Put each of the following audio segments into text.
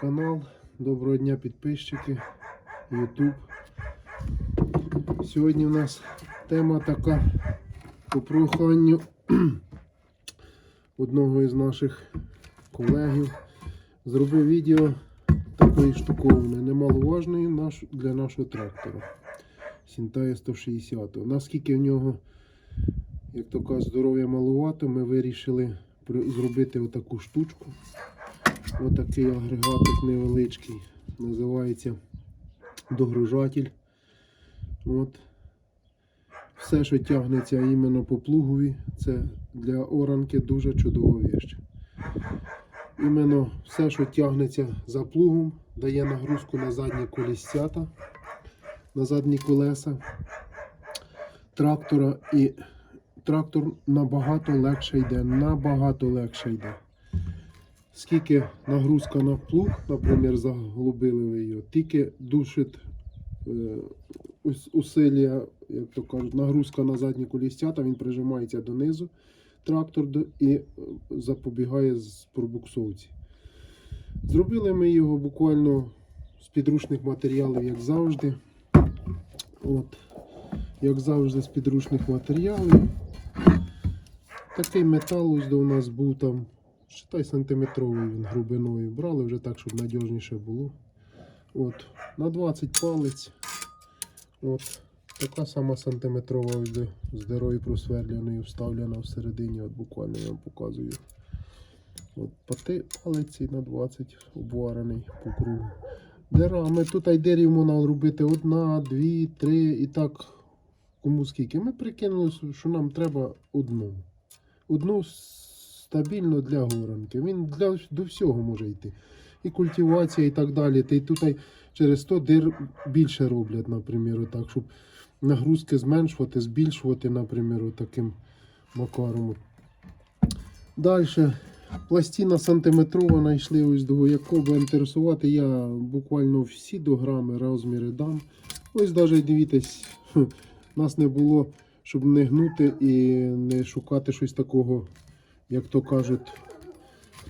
канал, доброго дня підписчики, YouTube. Сьогодні у нас тема така по проханню одного із наших колегів. Зробив відео такої штуковини, немаловажної для нашого трактора. Сінтає 160. Наскільки в нього, як то кажуть, здоров'я малувато, ми вирішили зробити отаку штучку. Отакий агрегатик невеличкий. Називається догружатель. От. Все, що тягнеться іменно по плугові, це для оранки дуже чудова віч. Іменно все, що тягнеться за плугом, дає нагрузку на задні колісцята, на задні колеса трактора і трактор набагато легше йде, набагато легше йде. Скільки нагрузка на плуг, наприклад, заглубили ви його, тільки душить е, усилля, як то кажуть, нагрузка на задні колісцята, він прижимається донизу, трактор і е, запобігає з пробуксовці. Зробили ми його буквально з підручних матеріалів, як завжди. От, як завжди, з підручних матеріалів. Такий метал ось до нас був там, считай сантиметровий він глибиною. Брали вже так, щоб надіжніше було. От, на 20 палець. От, така сама сантиметрова з дирою просверляною, вставлена всередині, от буквально я вам показую. От, пати, палець на 20 обварений по кругу. Дира, ми тут ай дирів можна робити одна, дві, три і так. Кому скільки. Ми прикинули, що нам треба одну. Одну стабільно для горанки. Він для, до всього може йти. І культивація, і так далі. Та тут через 100 дир більше роблять, наприклад, так, щоб нагрузки зменшувати, збільшувати, наприклад, таким макаром. Далі. Пластина сантиметрова знайшли ось до як кого інтересувати. Я буквально всі до грами розміри дам. Ось навіть дивіться, нас не було, щоб не гнути і не шукати щось такого, як то кажуть,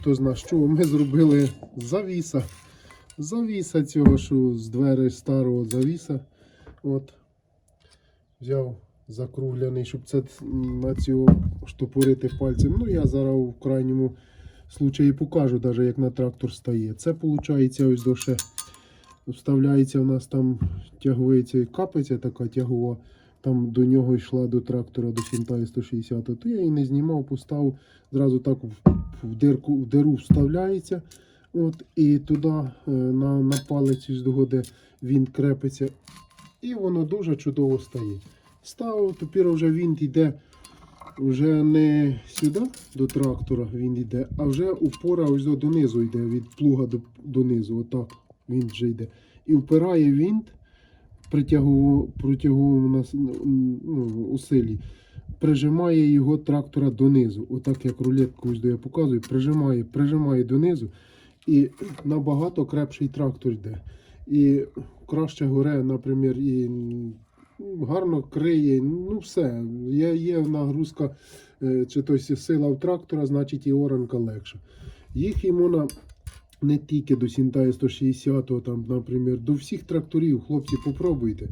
хто зна що. Ми зробили завіса. Завіса цього, що з двері старого завіса. От. Взяв закругляний, щоб це на цього штопорити пальцем. Ну, я зараз в крайньому случаї покажу, навіть як на трактор стає. Це виходить ось до вставляється у нас там тяговиця капиця така тягова. Там до нього йшла до трактора до Сінтаю 160, то я її не знімав, поставив, зразу так в, дирку, в диру вставляється. От, І туди е, на, на палець із він крепиться. І воно дуже чудово стає. Ставив, тепер вже він йде вже не сюди до трактора він йде, а вже упора ось донизу йде, від плуга до, донизу. Отак він вже йде. І впирає вінт нас ну, усилі, прижимає його трактора донизу. Отак як рулетку ось я показую, прижимає, прижимає донизу і набагато крепший трактор йде. І краще горе, наприклад, і гарно криє. Ну все. Є, є нагрузка е, чи то сила в трактора, значить і оранка легша. Їх йому на не тільки до Сінтая 160, там, наприклад, до всіх тракторів, хлопці, попробуйте.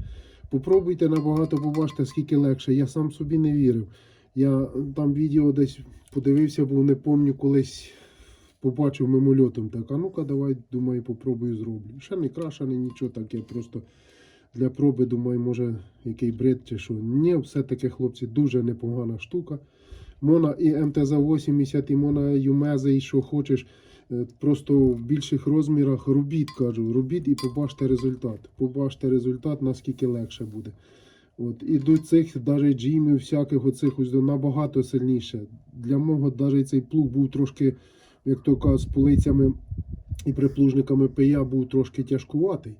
Попробуйте набагато побачите, скільки легше. Я сам собі не вірив. Я там відео десь подивився, був не пам'ятаю, колись побачив мимольотом. Так, а ну-ка, давай, думаю, попробую зроблю. Ще не краще, не нічого таке. Просто для проби, думаю, може, який бред чи що. Ні, все-таки, хлопці, дуже непогана штука. Мона і МТЗ-80, і Мона Юмези, і що хочеш. Е, Просто в більших розмірах робіть, кажу, робіть і побачите результат. Побачите результат, наскільки легше буде. От. І до цих навіть джимів, всяких оцих набагато сильніше. Для мого навіть цей плуг був трошки, як то кажуть, з полицями і приплужниками ПЯ був трошки тяжкуватий.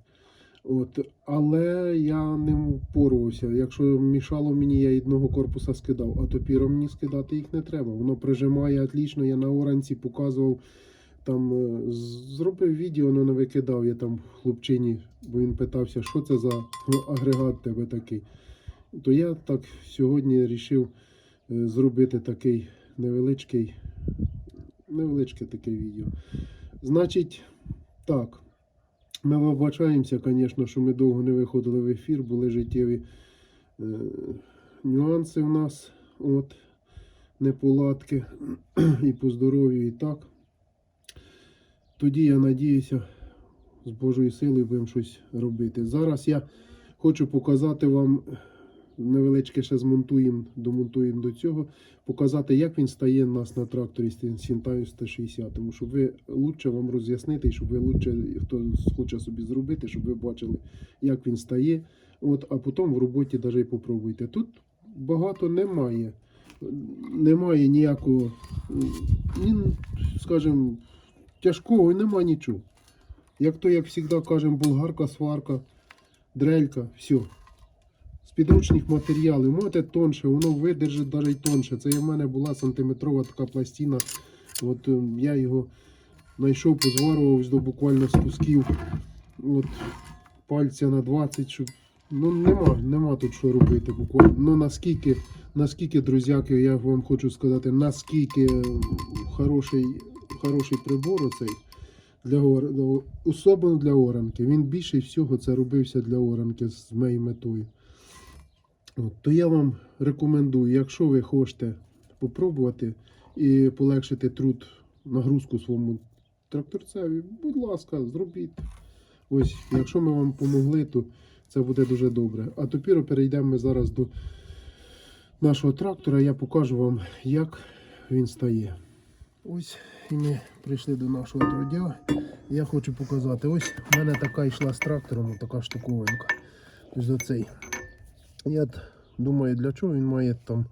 От, але я не впорувався. Якщо мішало мені, я одного корпуса скидав, а топіром мені скидати їх не треба. Воно прижимає отлично. Я на оранці показував, там е, зробив відео, але не викидав я там хлопчині, бо він питався, що це за агрегат тебе такий. То я так сьогодні вирішив е, зробити такий невеличкий, невеличке таке відео. Значить, Так. Ми вибачаємося, звісно, що ми довго не виходили в ефір, були життєві е, нюанси в нас, от, неполадки і по здоров'ю, і так. Тоді я надіюся, з Божою силою будемо щось робити. Зараз я хочу показати вам невеличке ще змонтуємо, домонтуємо до цього, показати, як він стає у нас на тракторі Сінтаю 160, тому щоб ви лучше вам роз'яснити, щоб ви лучше, хто хоче собі зробити, щоб ви бачили, як він стає. От, а потім в роботі навіть попробуйте. Тут багато немає. Немає ніякого, ні, скажімо, тяжкого, немає нічого. Як то, як завжди кажемо, болгарка, сварка, дрелька, все. З підручних матеріалів, можете тонше, воно видержить навіть тонше. Це в мене була сантиметрова така пластина. От е, я його знайшов, позварував до буквально з кусків. От, пальця на 20, щоб. Ну нема, нема тут що робити буквально. Ну наскільки, наскільки, друзяки, я вам хочу сказати, наскільки е, хороший, хороший прибор оцей для особливо для оранки. Він більше всього це робився для оранки з моєю метою. От, то я вам рекомендую, якщо ви хочете попробувати і полегшити труд, нагрузку своєму тракторцеві, будь ласка, зробіть. Ось, якщо ми вам допомогли, то це буде дуже добре. А тепер перейдемо ми зараз до нашого трактора. Я покажу вам, як він стає. Ось і ми прийшли до нашого трудя. Я хочу показати. Ось в мене така йшла з трактором, така штуковинка. Ось оцей. Я думаю, для чого він має там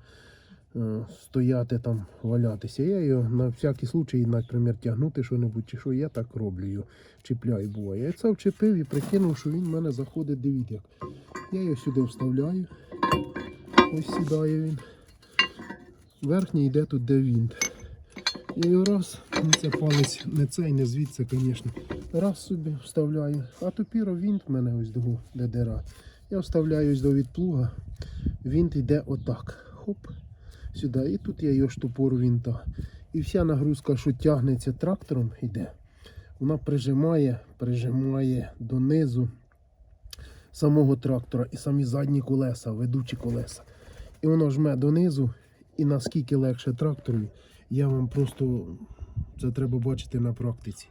е, стояти, там, валятися. Я його на всякий случай, наприклад, тягнути що-небудь, чи що я так роблю його, чіпляю буває. Я це вчепив і прикинув, що він в мене заходить, дивіться як. Я його сюди вставляю. Ось сідає він. Верхній йде тут, де вінт. Його раз, ну це палець не цей, не звідси, звісно. Раз собі вставляю. А тепер вінт в мене ось до де дира. Я вставляю ось до відплуга. Вінт йде отак. Хоп. Сюди. І тут я його штопору вінта. І вся нагрузка, що тягнеться трактором, йде. Вона прижимає, прижимає донизу самого трактора і самі задні колеса, ведучі колеса. І воно жме донизу. І наскільки легше трактору, я вам просто це треба бачити на практиці,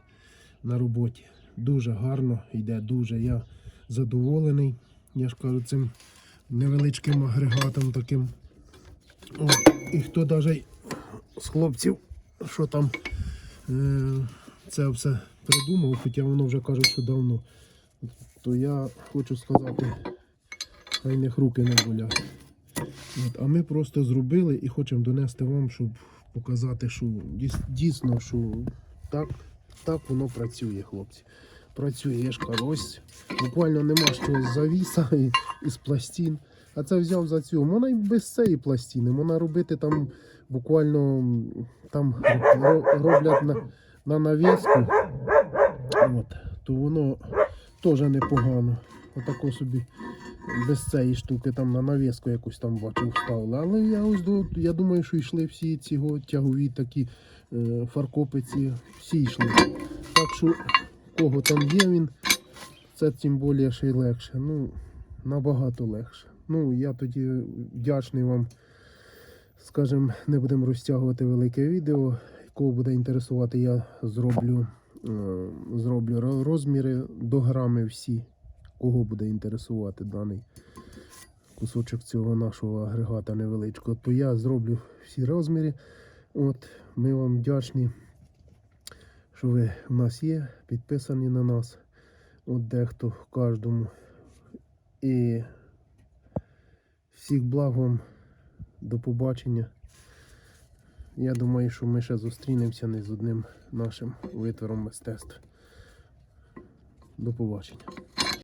на роботі. Дуже гарно йде, дуже. Я задоволений. Я ж кажу, цим невеличким агрегатом таким. О, і хто навіть з хлопців, що там е, це все придумав, хоча воно вже кажуть, що давно, то я хочу сказати, хай них руки не болять. А ми просто зробили і хочемо донести вам, щоб показати, що дійсно, що так, так воно працює, хлопці. Працює, я ж кажу, ось буквально нема що з завіса і, і з пластин. А це взяв за цю. Можна і без цієї пластини. Можна робити там буквально там роблять на, на навіску. От, то воно теж непогано. Отако собі без цієї штуки там на навіску якусь там бачив вставили. Але я ось до, я думаю, що йшли всі ці тягові такі е, фаркопиці, всі йшли. Так що, кого там є він, це тим більше ще й легше. Ну, набагато легше. Ну, я тоді вдячний вам. Скажем, не будемо розтягувати велике відео. Кого буде інтересувати, я зроблю, е, зроблю розміри до грами всі. Кого буде інтересувати даний кусочок цього нашого агрегата невеличкого, то я зроблю всі розміри. От, ми вам вдячні, що ви в нас є, підписані на нас. От дехто кожному. І всіх благ вам. До побачення. Я думаю, що ми ще зустрінемося не з одним нашим витвором мистецтва. До побачення.